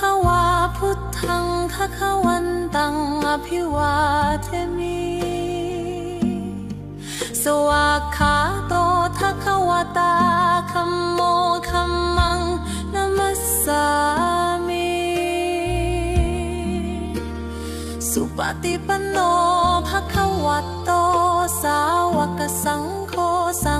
ควาพุทธังภะควันตังอภิวาเทมิ สวากขาโตภะควตาคัมโมคัมมังนัมัสสามิ สุปฏิปันโนภะคะวะโต สาวกสังโฆสัง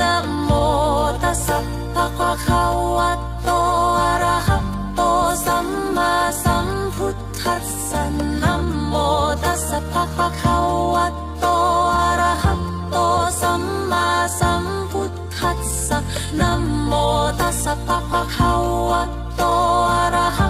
นะโมตัสสะภะคะวะโตอะระหะโตสัมมาสัมพุทธัสสะนะโมตัสสะภะคะวะโตอะระหะโตสัมมาสัมพุทธัสสะนะโมตัสสะภะคะวะโตอะระหะ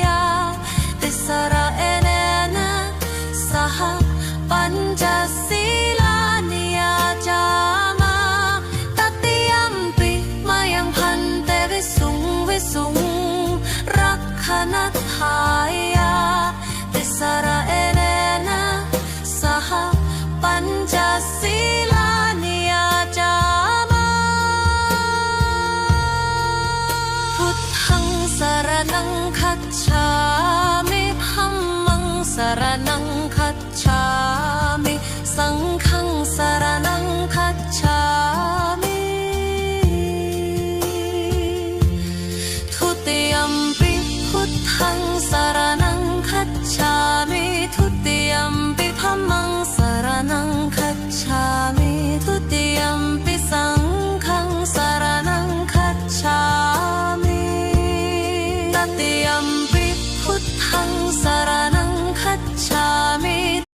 ขังสารังคัจฉามิทุติยมปิพุทธังสารังคัจฉามิทุติยมปิธัมมังสารังคัจฉามิทุติยมปิสังฆังสารังคัจฉามิตติยมปิพุทธังสาร